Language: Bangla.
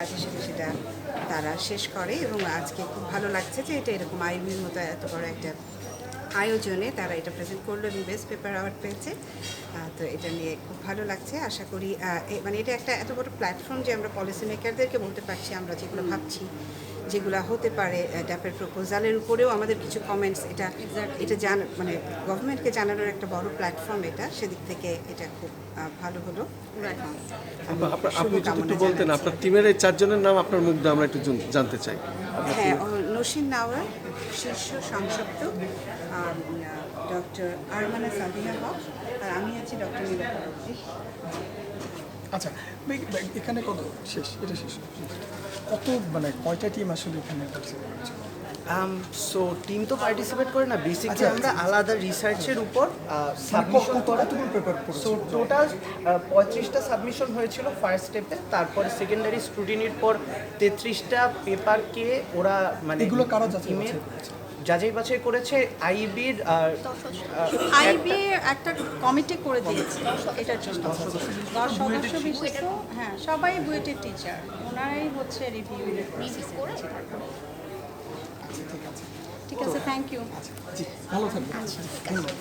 সেটা তারা শেষ করে এবং আজকে খুব ভালো লাগছে যে এটা এরকম আইবির মতো এত বড় একটা আয়োজনে তারা এটা প্রেজেন্ট করল এবং বেস্ট পেপার অ্যাওয়ার্ড পেয়েছে। তো এটা নিয়ে খুব ভালো লাগছে। আশা করি মানে এটা একটা এত বড় প্ল্যাটফর্ম যে আমরা পলিসি মেকারদেরকে বলতে পারছি, আমরা যেগুলো ভাবছি যেগুলো হতে পারে ড্যাপের প্রপোজালের উপরেও আমাদের কিছু কমেন্টস এটা এটা জান মানে গভর্নমেন্টকে জানানোর একটা বড় প্ল্যাটফর্ম এটা সেদিক থেকে এটা খুব ভালো হলো। আমি আপনা- যদি বলতেন আপনার টিমের এই চারজনের নাম আপনার মুখ দিয়ে আমরা একটু জানতে চাই। হ্যাঁ নসীন নাওয়ার শীর্ষ সংসপ্ত ডক্টর আরমানা সাবিনা হক আর আমি আছি ডক্টর বদ্রি আচ্ছা এখানে কত শেষ এটা শেষ কত মানে কয়টা টিম আসলে এখানে? সো টিম তো পার্টিসিপেট করে না। বেসিকলি আচ্ছা, আমরা আলাদা রিসার্চের উপর মানে সাবমিশন কত- করা। কতগুলো পেপার সো টোটাল পঁয়ত্রিশটা সাবমিশন হয়েছিল ফার্স্ট স্টেপে তারপরে সেকেন্ডারি স্ক্রুটিনির পর তেত্রিশটা পেপারকে ওরা মানে এগুলো কারা যাচাই টিমে করেছে? যাচাই বাছাই করেছে আইবির আর আইবি একটা কমিটি করে দিয়েছে। এটার জন্য দশ সদস্য। বিশিষ্ট হ্যাঁ সবাই বুয়েটের টিচার ওনারাই হচ্ছে রিভিউ করে ঠিক আছে। থ্যাংক ইউ জি ভালো থাকবেন। ধন্যবাদ